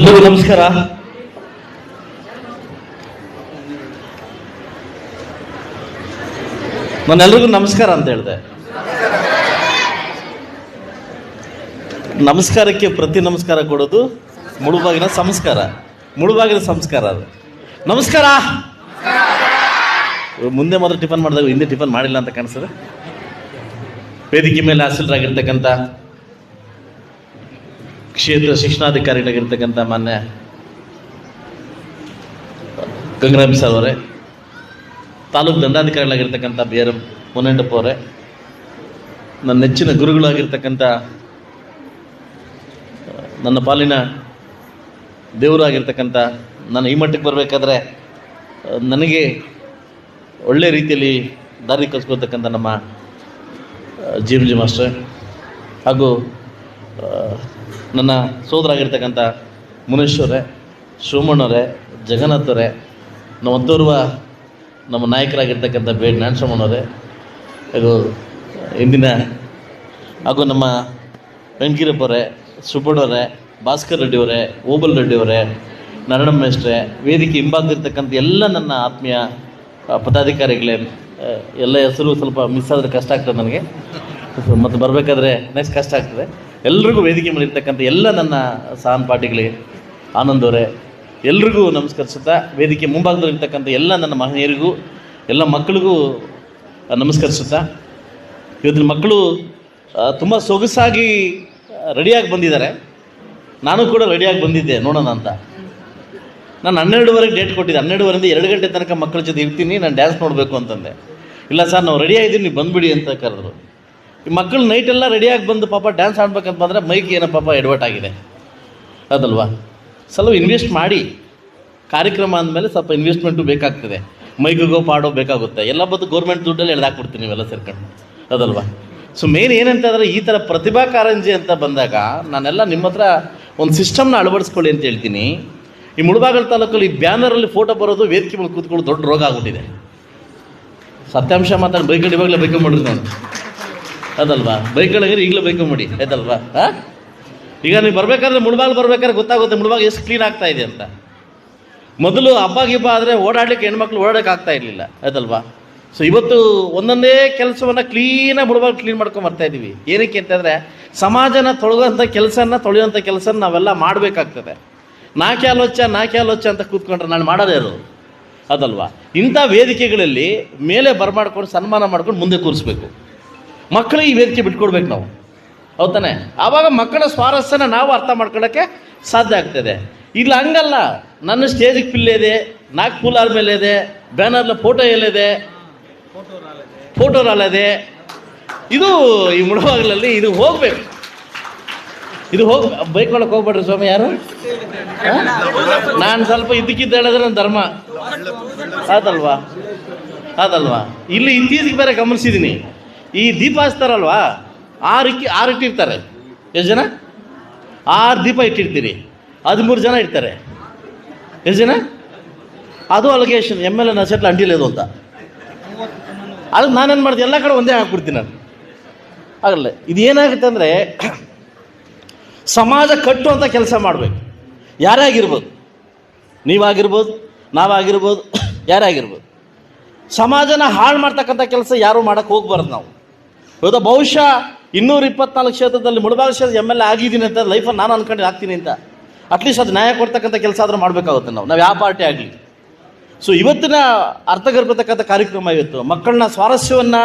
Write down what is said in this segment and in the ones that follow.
ಎಲ್ರಿಗೂ ನಮಸ್ಕಾರ. ನಾನೆಲ್ಲರಿಗೂ ನಮಸ್ಕಾರ ಅಂತ ಹೇಳಿದೆ. ನಮಸ್ಕಾರಕ್ಕೆ ಪ್ರತಿ ನಮಸ್ಕಾರ ಕೊಡೋದು ಮುಳುಬಾಗಿನ ಸಂಸ್ಕಾರ. ಮುಳುಬಾಗಿನ ಸಂಸ್ಕಾರ ಅದು. ನಮಸ್ಕಾರ! ಮುಂದೆ ಮಾತ್ರ ಟಿಫನ್ ಮಾಡಿದಾಗ ಹಿಂದೆ ಟಿಫನ್ ಮಾಡಿಲ್ಲ ಅಂತ ಕಾಣಿಸ್ತದೆ. ವೇದಿಕೆ ಮೇಲೆ ಹಾಸಲರಾಗಿರ್ತಕ್ಕಂಥ ಕ್ಷೇತ್ರ ಶಿಕ್ಷಣಾಧಿಕಾರಿಗಳಾಗಿರ್ತಕ್ಕಂಥ ಮಾನ್ಯ ಗಂಗರಾಮ್ ಸರ್ ಅವರೇ, ತಾಲೂಕು ದಂಡಾಧಿಕಾರಿಗಳಾಗಿರ್ತಕ್ಕಂಥ ಬಿ ಆರ್ ಎಂ ಅವರೇ, ನನ್ನ ನೆಚ್ಚಿನ ಗುರುಗಳಾಗಿರ್ತಕ್ಕಂಥ, ನನ್ನ ಪಾಲಿನ ದೇವರಾಗಿರ್ತಕ್ಕಂಥ, ನಾನು ಈ ಮಟ್ಟಕ್ಕೆ ಬರಬೇಕಾದ್ರೆ, ನನಗೆ ಒಳ್ಳೆ ರೀತಿಯಲ್ಲಿ ದಾರಿ ಕಲ್ಸ್ಕೊಳ್ತಕ್ಕಂಥ ನಮ್ಮ, ಜಿ ಎಂ ಜಿ ಮಾಸ್ಟರ್ ಹಾಗೂ ನನ್ನ ಸೋದರಾಗಿರ್ತಕ್ಕಂಥ ಮುನೇಶ್ವರೇ ಶಿವಮಣ್ಣವರೇ ಜಗನ್ನಾಥವರೇ ನಮ್ಮ ದೂರ್ವ ನಮ್ಮ ನಾಯಕರಾಗಿರ್ತಕ್ಕಂಥ ಬೇಡ್ ನಾರಾಯಣಸ್ವಾಮಣ್ಣವರೇ ಇದು ಇಂದಿನ ಹಾಗೂ ನಮ್ಮ ವೆಂಕೀರಪ್ಪರೇ ಸುಬ್ಬಣ್ಣವರೇ ಭಾಸ್ಕರ್ ರೆಡ್ಡಿಯವರೇ ಓಬಲ್ ರೆಡ್ಡಿಯವರೇ ನಾರಾಯಣ ಮೇಷ್ಟ್ರೆ ವೇದಿಕೆ ಹಿಂಭಾಗದಿರ್ತಕ್ಕಂಥ ಎಲ್ಲ ನನ್ನ ಆತ್ಮೀಯ ಪದಾಧಿಕಾರಿಗಳೇ ಎಲ್ಲ ಹೆಸರು ಸ್ವಲ್ಪ ಮಿಸ್ ಆದರೆ ಕಷ್ಟ ಆಗ್ತದೆ ನನಗೆ. ಮತ್ತು ಬರಬೇಕಾದ್ರೆ ನೆಕ್ಸ್ಟ್ ಕಷ್ಟ ಆಗ್ತದೆ. ಎಲ್ರಿಗೂ ವೇದಿಕೆ ಮೇಲೆ ಇರ್ತಕ್ಕಂಥ ಎಲ್ಲ ನನ್ನ ಸಹನ್ ಪಾರ್ಟಿಗಳಿಗೆ ಆನಂದ್ ಅವರೇ, ಎಲ್ರಿಗೂ ನಮಸ್ಕರಿಸುತ್ತಾ ವೇದಿಕೆ ಮುಂಭಾಗದಲ್ಲಿ ಇರ್ತಕ್ಕಂಥ ಎಲ್ಲ ನನ್ನ ಮಹನೀಯರಿಗೂ, ಎಲ್ಲ ಮಕ್ಕಳಿಗೂ ನಮಸ್ಕರಿಸುತ್ತಾ. ಇವತ್ತಿನ ಮಕ್ಕಳು ತುಂಬ ಸೊಗಸಾಗಿ ರೆಡಿಯಾಗಿ ಬಂದಿದ್ದಾರೆ. ನಾನು ಕೂಡ ರೆಡಿಯಾಗಿ ಬಂದಿದ್ದೆ, ನೋಡೋಣ ಅಂತ. ನಾನು ಹನ್ನೆರಡುವರೆಗೆ ಡೇಟ್ ಕೊಟ್ಟಿದ್ದೆ, ಹನ್ನೆರಡುವರೆಯಿಂದ ಎರಡು ಗಂಟೆ ತನಕ ಮಕ್ಕಳ ಜೊತೆ ಇರ್ತೀನಿ, ನಾನು ಡ್ಯಾನ್ಸ್ ನೋಡಬೇಕು ಅಂತಂದೆ. ಇಲ್ಲ ಸರ್, ನಾವು ರೆಡಿ ಆಗಿದ್ದೀನಿ ನೀವು ಬಂದುಬಿಡಿ ಅಂತ ಕರೆದ್ರು. ಮಕ್ಕಳು ನೈಟೆಲ್ಲ ರೆಡಿಯಾಗಿ ಬಂದು ಪಾಪ ಡ್ಯಾನ್ಸ್ ಆಡ್ಬೇಕಂತ ಬಂದರೆ ಮೈಕ್ ಏನೋ ಪಾಪ ಎಡ್ವರ್ಟ್ ಆಗಿದೆ. ಅದಲ್ವಾ? ಸ್ವಲ್ಪ ಇನ್ವೆಸ್ಟ್ ಮಾಡಿ. ಕಾರ್ಯಕ್ರಮ ಅಂದಮೇಲೆ ಸ್ವಲ್ಪ ಇನ್ವೆಸ್ಟ್ಮೆಂಟು ಬೇಕಾಗ್ತದೆ. ಮೈಕಿಗೋ ಪಾಡೋ ಬೇಕಾಗುತ್ತೆ. ಎಲ್ಲ ಬದ್ದು ಗೌರ್ಮೆಂಟ್ ದುಡ್ಡಲ್ಲಿ ಎಳ್ದಾಕ್ಬಿಡ್ತೀನಿ ನೀವೆಲ್ಲ ಸೇರ್ಕೊಂಡು. ಅದಲ್ವಾ? ಸೊ ಮೇನ್ ಏನಂತಂದರೆ ಈ ಥರ ಪ್ರತಿಭಾ ಕಾರಂಜಿ ಅಂತ ಬಂದಾಗ ನಾನೆಲ್ಲ ನಿಮ್ಮ ಹತ್ರ ಒಂದು ಸಿಸ್ಟಮ್ನ ಅಳವಡಿಸ್ಕೊಳ್ಳಿ ಅಂತ ಹೇಳ್ತೀನಿ. ಈ ಮುಳಬಾಗಲ್ ತಾಲೂಕಲ್ಲಿ ಈ ಬ್ಯಾನರಲ್ಲಿ ಫೋಟೋ ಬರೋದು ವೇದಿಕೆ ಮೇಲೆ ಕೂತ್ಕೊಳ್ಳೋ ದೊಡ್ಡ ರೋಗ ಆಗ್ಬಿಟ್ಟಿದೆ. ಸತ್ಯಾಂಶ ಮಾತಾಡಿ ಬೈಕಲ್ಲಿ ಇವಾಗಲೇ ಮಾಡಿದ್ರು ನಾನು. ಅದಲ್ವಾ? ಬೈಕ್ಗಳಿಗೆ ಈಗಲೇ ಮಾಡಿ. ಆಯ್ತಲ್ವಾ ಈಗ ನೀವು ಬರಬೇಕಾದ್ರೆ ಮುಳುಬಾಗ್ ಬರ್ಬೇಕಾದ್ರೆ ಗೊತ್ತಾಗುತ್ತೆ ಮುಳುಬಾಗ್ ಎಷ್ಟು ಕ್ಲೀನ್ ಆಗ್ತಾ ಇದೆ ಅಂತ. ಮೊದಲು ಹಬ್ಬ ಗಿಬ್ಬ ಆದರೆ ಓಡಾಡ್ಲಿಕ್ಕೆ ಹೆಣ್ಮಕ್ಳು ಓಡಾಡಕ್ಕೆ ಆಗ್ತಾ ಇರಲಿಲ್ಲ ಆಯ್ತಲ್ವಾ ಸೊ ಇವತ್ತು ಒಂದೊಂದೇ ಕೆಲಸವನ್ನು ಕ್ಲೀನಾಗಿ ಮುಳುಬಾಗ್ ಕ್ಲೀನ್ ಮಾಡ್ಕೊಂಡು ಬರ್ತಾ ಇದ್ದೀವಿ ಏನಕ್ಕೆ ಅಂತಂದರೆ, ಸಮಾಜನ ತೊಳೆಯುವಂಥ ಕೆಲಸನ ತೊಳೆಯುವಂಥ ಕೆಲಸನ ನಾವೆಲ್ಲ ಮಾಡಬೇಕಾಗ್ತದೆ. ನಾಕೆ ಆಲೋಚ ನಾಕೆ ಆಲೋಚ ಅಂತ ಕೂತ್ಕೊಂಡ್ರೆ ನಾನು ಮಾಡೋದೇ ಇರೋದು. ಅದಲ್ವಾ? ಇಂಥ ವೇದಿಕೆಗಳಲ್ಲಿ ಮೇಲೆ ಬರಮಾಡ್ಕೊಂಡು ಸನ್ಮಾನ ಮಾಡ್ಕೊಂಡು ಮುಂದೆ ಕೂರಿಸ್ಬೇಕು. ಮಕ್ಕಳಿಗೆ ಈ ವೇದಿಕೆ ಬಿಟ್ಕೊಡ್ಬೇಕು ನಾವು. ಹೌದಾನೆ ಆವಾಗ ಮಕ್ಕಳ ಸ್ವಾರಸ್ಯನ ನಾವು ಅರ್ಥ ಮಾಡ್ಕೊಳ್ಳೋಕ್ಕೆ ಸಾಧ್ಯ ಆಗ್ತದೆ. ಇಲ್ಲ, ಹಂಗಲ್ಲ. ನನ್ನ ಸ್ಟೇಜಿಗೆ ಪಿಲ್ಲೆ ಇದೆ ನಾಲ್ಕು ಪೂಲಾರ್ ಮೇಲೆ ಇದೆ ಬ್ಯಾನರ್ಲ ಫೋಟೋ ಎಲ್ಲಿದೆ? ಫೋಟೋ ರಾಲದೆ ಇದು ಈ ಮುಳುವಾಗಲಲ್ಲಿ ಇದು ಹೋಗ್ಬೇಕು. ಇದು ಹೋಗ್ ಬೈಕ್ ಒಳಗೆ ಹೋಗ್ಬೇಡ್ರಿ ಸ್ವಾಮಿ, ಯಾರು? ನಾನು ಸ್ವಲ್ಪ ಇದ್ದಕ್ಕಿದ್ದ ಹೇಳಿದ್ರೆ ನನ್ನ ಧರ್ಮ. ಅದಲ್ವಾ ಅದಲ್ವಾ ಇಲ್ಲಿ ಇತ್ತೀಚೆಗೆ ಬೇರೆ ಗಮನಿಸಿದ್ದೀನಿ ಈ ದೀಪ ಹಚ್ತಾರಲ್ವಾ? ಆರು ಆರು ಇಟ್ಟಿರ್ತಾರೆ. ಎಷ್ಟು ಜನ? ಆರು ದೀಪ ಇಟ್ಟಿರ್ತೀರಿ. ಹದಿಮೂರು ಜನ ಇರ್ತಾರೆ ಎಷ್ಟು ಜನ? ಅದು ಅಲಿಗೇಷನ್ ಎಂ ಎಲ್ ಎ ನಸೆಟ್ಲ ಅಂಟಿಲೇದು ಅಂತ. ಅದಕ್ಕೆ ನಾನೇನು ಮಾಡ್ತೀನಿ ಎಲ್ಲ ಕಡೆ ಒಂದೇ ಹಾಕ್ಬಿಡ್ತೀನಿ ನಾನು. ಆಗಲ್ಲ. ಇದು ಏನಾಗುತ್ತೆ ಅಂದರೆ, ಸಮಾಜ ಕಟ್ಟುವಂಥ ಕೆಲಸ ಮಾಡಬೇಕು. ಯಾರೇ ಆಗಿರ್ಬೋದು ನೀವಾಗಿರ್ಬೋದು, ನಾವಾಗಿರ್ಬೋದು ಯಾರೇ ಆಗಿರ್ಬೋದು ಸಮಾಜನ ಹಾಳು ಮಾಡ್ತಕ್ಕಂಥ ಕೆಲಸ ಯಾರೂ ಮಾಡೋಕ್ಕೆ ಹೋಗ್ಬಾರ್ದು ನಾವು. ಹೌದಾ? ಬಹುಶಃ ಇನ್ನೂರ ಇಪ್ಪತ್ನಾಲ್ಕು ಕ್ಷೇತ್ರದಲ್ಲಿ ಮುಳಬಾಗ ಕ್ಷೇತ್ರ ಎಂ ಎಲ್ ಎ ಆಗಿದ್ದೀನಿ ಅಂತ ಲೈಫಲ್ಲಿ ನಾನು ಅನ್ಕೊಂಡು ಆಗ್ತೀನಿ ಅಂತ. ಅಟ್ಲೀಸ್ಟ್ ಅದು ನ್ಯಾಯ ಕೊಡ್ತಕ್ಕಂಥ ಕೆಲಸ ಆದರೂ ಮಾಡಬೇಕಾಗುತ್ತೆ ನಾವು. ನಾವು ಯಾವ ಪಾರ್ಟಿ ಆಗಲಿ. ಸೊ ಇವತ್ತಿನ ಅರ್ಥಗರ್ಭತಕ್ಕಂಥ ಕಾರ್ಯಕ್ರಮ ಇವತ್ತು. ಮಕ್ಕಳನ್ನ ಸ್ವಾರಸ್ಯವನ್ನು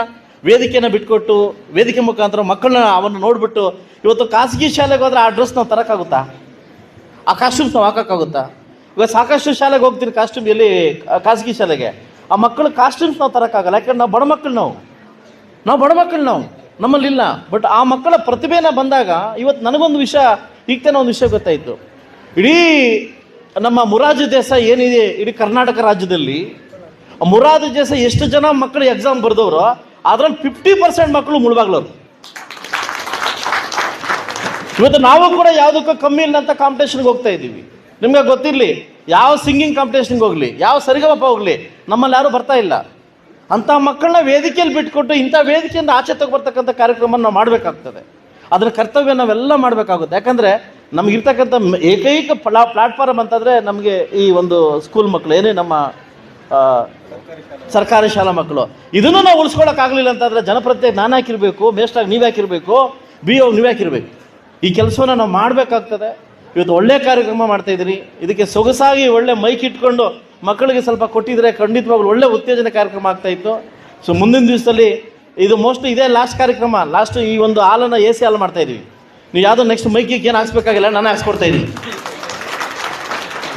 ವೇದಿಕೆಯನ್ನು ಬಿಟ್ಕೊಟ್ಟು, ವೇದಿಕೆ ಮುಖಾಂತರ ಮಕ್ಕಳನ್ನ ಅವನ್ನು ನೋಡಿಬಿಟ್ಟು, ಇವತ್ತು ಖಾಸಗಿ ಶಾಲೆಗೆ ಹೋದ್ರೆ ಆ ಡ್ರೆಸ್ ನಾವು ತರೋಕ್ಕಾಗುತ್ತಾ? ಆ ಕಾಸ್ಟ್ಯೂಮ್ಸ್ ನಾವು ಹಾಕೋಕ್ಕಾಗುತ್ತಾ? ಇವಾಗ ಸಾಕಷ್ಟು ಶಾಲೆಗೆ ಹೋಗ್ತೀನಿ ಕಾಸ್ಟ್ಯೂಮ್ ಎಲ್ಲಿ, ಖಾಸಗಿ ಶಾಲೆಗೆ. ಆ ಮಕ್ಕಳು ಕಾಸ್ಟ್ಯೂಮ್ಸ್ ನಾವು ತರೋಕ್ಕಾಗಲ್ಲ. ಯಾಕಂದ್ರೆ ನಾವು ಬಡ ಮಕ್ಕಳು ನಾವು. ನಾವು ಬಡ ಮಕ್ಕಳು ನಾವು ನಮ್ಮಲ್ಲಿಲ್ಲ ಬಟ್ ಆ ಮಕ್ಕಳ ಪ್ರತಿಭೆನ ಬಂದಾಗ ಇವತ್ತು ನನಗೊಂದು ವಿಷಯ, ಈಗ ತಾನೇ ಒಂದು ವಿಷಯ ಗೊತ್ತಾಯಿತು. ಇಡೀ ನಮ್ಮ ಮುರಾಜು ದೇಸಾಯಿ ಏನಿದೆ, ಇಡೀ ಕರ್ನಾಟಕ ರಾಜ್ಯದಲ್ಲಿ ಆ ಮುರಾಜು ದೇಸಾಯಿ ಎಷ್ಟು ಜನ ಮಕ್ಕಳು ಎಕ್ಸಾಮ್ ಬರೆದವರು, ಅದ್ರಲ್ಲಿ ಫಿಫ್ಟಿ ಪರ್ಸೆಂಟ್ ಮಕ್ಕಳು ಮುಳುಬಾಗ್ಲವ್ರು. ಇವತ್ತು ನಾವು ಕೂಡ ಯಾವುದಕ್ಕೂ ಕಮ್ಮಿ ಇಲ್ಲ ಅಂತ ಕಾಂಪಿಟೇಷನ್ಗೆ ಹೋಗ್ತಾ ಇದ್ದೀವಿ. ನಿಮ್ಗೆ ಗೊತ್ತಿರಲಿ, ಯಾವ ಸಿಂಗಿಂಗ್ ಕಾಂಪಿಟೇಷನ್ಗೆ ಹೋಗಲಿ, ಯಾವ ಸರಿಗಮಪ್ಪ ಹೋಗಲಿ, ನಮ್ಮಲ್ಲಿ ಯಾರು ಬರ್ತಾ ಇಲ್ಲ. ಅಂಥ ಮಕ್ಕಳನ್ನ ವೇದಿಕೆಯಲ್ಲಿ ಬಿಟ್ಕೊಟ್ಟು ಇಂಥ ವೇದಿಕೆಯಿಂದ ಆಚೆ ತಗೊಬರ್ತಕ್ಕಂಥ ಕಾರ್ಯಕ್ರಮ ನಾವು ಮಾಡಬೇಕಾಗ್ತದೆ. ಅದರ ಕರ್ತವ್ಯ ನಾವೆಲ್ಲ ಮಾಡಬೇಕಾಗುತ್ತೆ. ಯಾಕಂದರೆ ನಮಗಿರ್ತಕ್ಕಂಥ ಏಕೈಕ ಪ್ಲಾ ಪ್ಲಾಟ್ಫಾರ್ಮ್ ಅಂತಂದರೆ ನಮಗೆ ಈ ಒಂದು ಸ್ಕೂಲ್ ಮಕ್ಕಳು ಏನೇ ನಮ್ಮ ಸರ್ಕಾರಿ ಶಾಲಾ ಮಕ್ಕಳು ಇದನ್ನು ನಾವು ಉಳಿಸ್ಕೊಳಕ್ಕಾಗಲಿಲ್ಲ ಅಂತಂದರೆ ಜನಪ್ರತಿನಿಧಿ ನಾನು ಹಾಕಿರಬೇಕು ಮೇಸ್ಟಾಗಿ ನೀವು ಹಾಕಿರಬೇಕು, ಬಿ ಓ ನೀವು ಹಾಕಿರಬೇಕು. ಈ ಕೆಲಸವನ್ನು ನಾವು ಮಾಡಬೇಕಾಗ್ತದೆ. ಇವತ್ತು ಒಳ್ಳೆ ಕಾರ್ಯಕ್ರಮ ಮಾಡ್ತಾ ಇದಕ್ಕೆ ಸೊಗಸಾಗಿ ಒಳ್ಳೆ ಮೈಕ್ ಇಟ್ಕೊಂಡು ಮಕ್ಕಳಿಗೆ ಸ್ವಲ್ಪ ಕೊಟ್ಟಿದ್ರೆ ಖಂಡಿತವಾಗ್ಲು ಒಳ್ಳೆ ಉತ್ತೇಜನ ಕಾರ್ಯಕ್ರಮ ಆಗ್ತಾ ಇತ್ತು. ಸೊ ಮುಂದಿನ ದಿವಸದಲ್ಲಿ ಇದು ಮೋಸ್ಟ್ ಇದೇ ಲಾಸ್ಟ್ ಕಾರ್ಯಕ್ರಮ. ಲಾಸ್ಟ್ ಈ ಒಂದು ಹಾಲನ್ನು ಎ ಸಿ ಹಾಲು ಮಾಡ್ತಾ ಇದೀವಿ. ನೀವು ಯಾವುದೋ ನೆಕ್ಸ್ಟ್ ಮೈಕಿಗೆ ಏನು ಹಾಕ್ಸ್ಬೇಕಾಗಿಲ್ಲ, ನಾನೇ ಹಾಕ್ಸ್ಕೊಡ್ತಾ ಇದ್ದೀನಿ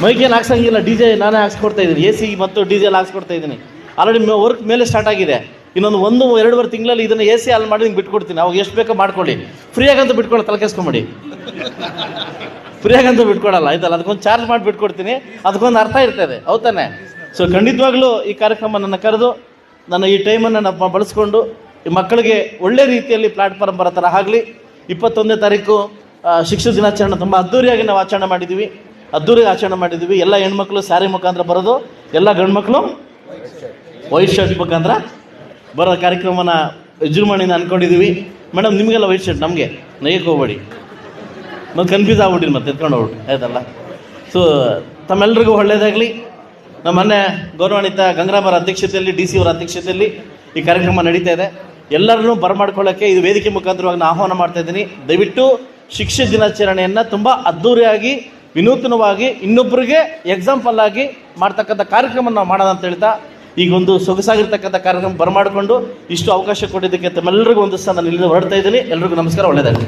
ಮೈಕ್ ಏನು ಹಾಕ್ಸಂಗಿಲ್ಲ ಡಿ ಜೆ ನಾನೇ ಹಾಕ್ಸ್ಕೊಡ್ತಾ ಇದ್ದೀನಿ ಎ ಸಿ ಮತ್ತು ಡಿ ಜೆ ಹಾಕ್ಸ್ಕೊಡ್ತಾ ಇದ್ದೀನಿ ಆಲ್ರೆಡಿ ವರ್ಕ್ ಮೇಲೆ ಸ್ಟಾರ್ಟ್ ಆಗಿದೆ. ಇನ್ನೊಂದು ಒಂದು, ಎರಡುವರೆ ತಿಂಗಳಲ್ಲಿ ಇದನ್ನು ಎ ಸಿ ಹಾಲು ಮಾಡಿ ನಿಮ್ಗೆ ಬಿಟ್ಕೊಡ್ತೀನಿ. ಅವಾಗ ಎಷ್ಟು ಬೇಕೋ ಮಾಡ್ಕೊಳ್ಳಿ. ಫ್ರೀಯಾಗಂತ ಬಿಟ್ಕೊಳ್ಳಿ, ತಲೆ ಕೆಸ್ಕೊಂಬಿಡಿ. ಫ್ರೀಯಾಗಂತೂ ಬಿಟ್ಕೊಡಲ್ಲ. ಆಯ್ತಲ್ಲ? ಅದಕ್ಕೊಂದು ಚಾರ್ಜ್ ಮಾಡಿ ಬಿಟ್ಕೊಡ್ತೀನಿ. ಅದಕ್ಕೊಂದು ಅರ್ಥ ಇರ್ತದೆ. ಹೌದಾನೆ ಸೊ ಖಂಡಿತವಾಗ್ಲೂ ಈ ಕಾರ್ಯಕ್ರಮ ನನ್ನ ಕರೆದು, ನನ್ನ ಈ ಟೈಮನ್ನು ನಾನು ಬಳಸ್ಕೊಂಡು ಈ ಮಕ್ಕಳಿಗೆ ಒಳ್ಳೆ ರೀತಿಯಲ್ಲಿ ಪ್ಲಾಟ್ಫಾರ್ಮ್ ಬರೋ ಥರ ಆಗಲಿ. ಇಪ್ಪತ್ತೊಂದನೇ ತಾರೀಕು ಶಿಕ್ಷಕ ದಿನಾಚರಣೆ ತುಂಬ ಅದ್ದೂರಿಯಾಗಿ ನಾವು ಆಚರಣೆ ಮಾಡಿದ್ದೀವಿ ಅದ್ದೂರಿಗೆ ಆಚರಣೆ ಮಾಡಿದ್ದೀವಿ ಎಲ್ಲ ಹೆಣ್ಮಕ್ಳು ಸ್ಯಾರಿ ಮುಖಾಂತರ ಬರೋದು, ಎಲ್ಲ ಗಂಡ್ಮಕ್ಳು ವೈಟ್ ಶರ್ಟ್ ಮುಖಾಂತರ ಬರೋ ಕಾರ್ಯಕ್ರಮನ ವಿಜೃಂಭಣೆಯಿಂದ ಅಂದ್ಕೊಂಡಿದ್ದೀವಿ ಮೇಡಮ್, ನಿಮಗೆಲ್ಲ ವೈಟ್ ಶರ್ಟ್ ನಮಗೆ? ನಯಕ್ಕೆ ಹೋಗ್ಬೇಡಿ. ಮತ್ತೆ ಕನ್ಫ್ಯೂಸ್ ಆಗ್ಬಿಟ್ಟಿನಿ ಮತ್ತೆ, ಎತ್ಕೊಂಡು ಹೋಗ್ಬಿಟ್ಟು, ಆಯ್ತಲ್ಲ? ಸೊ ತಮ್ಮೆಲ್ಲರಿಗೂ ಒಳ್ಳೆಯದಾಗಲಿ ನಮ್ಮ ಮೊನ್ನೆ ಗೌರವಾನ್ವಿತ ಗಂಗರಾಮರ ಅಧ್ಯಕ್ಷತೆಯಲ್ಲಿ ಡಿ ಸಿ ಅವರ ಅಧ್ಯಕ್ಷತೆಯಲ್ಲಿ ಈ ಕಾರ್ಯಕ್ರಮ ನಡೀತಾ ಇದೆ. ಎಲ್ಲರನ್ನೂ ಬರಮಾಡ್ಕೊಳ್ಳೋಕ್ಕೆ ಇದು ವೇದಿಕೆ ಮುಖಾಂತರವಾಗಿ ನಾನು ಆಹ್ವಾನ ಮಾಡ್ತಾ ಇದ್ದೀನಿ. ದಯವಿಟ್ಟು ಶಿಕ್ಷೆ ದಿನಾಚರಣೆಯನ್ನು ತುಂಬ ಅದ್ಧೂರಿಯಾಗಿ ವಿನೂತನವಾಗಿ ಇನ್ನೊಬ್ಬರಿಗೆ ಎಕ್ಸಾಂಪಲ್ ಆಗಿ ಮಾಡ್ತಕ್ಕಂಥ ಕಾರ್ಯಕ್ರಮ ನಾವು ಮಾಡೋಣ ಅಂತ ಹೇಳ್ತಾ, ಈಗ ಒಂದು ಸೊಗಸಾಗಿರ್ತಕ್ಕಂಥ ಕಾರ್ಯಕ್ರಮ ಬರಮಾಡಿಕೊಂಡು ಇಷ್ಟು ಅವಕಾಶ ಕೊಟ್ಟಿದ್ದಕ್ಕೆ ತಮ್ಮೆಲ್ಲರಿಗೂ ಒಂದು ಸಹ ನಾನು ಇಲ್ಲಿ ಹೊರಡ್ತಾ ಇದ್ದೀನಿ. ಎಲ್ರಿಗೂ ನಮಸ್ಕಾರ ಒಳ್ಳೆಯದಾಗಲಿ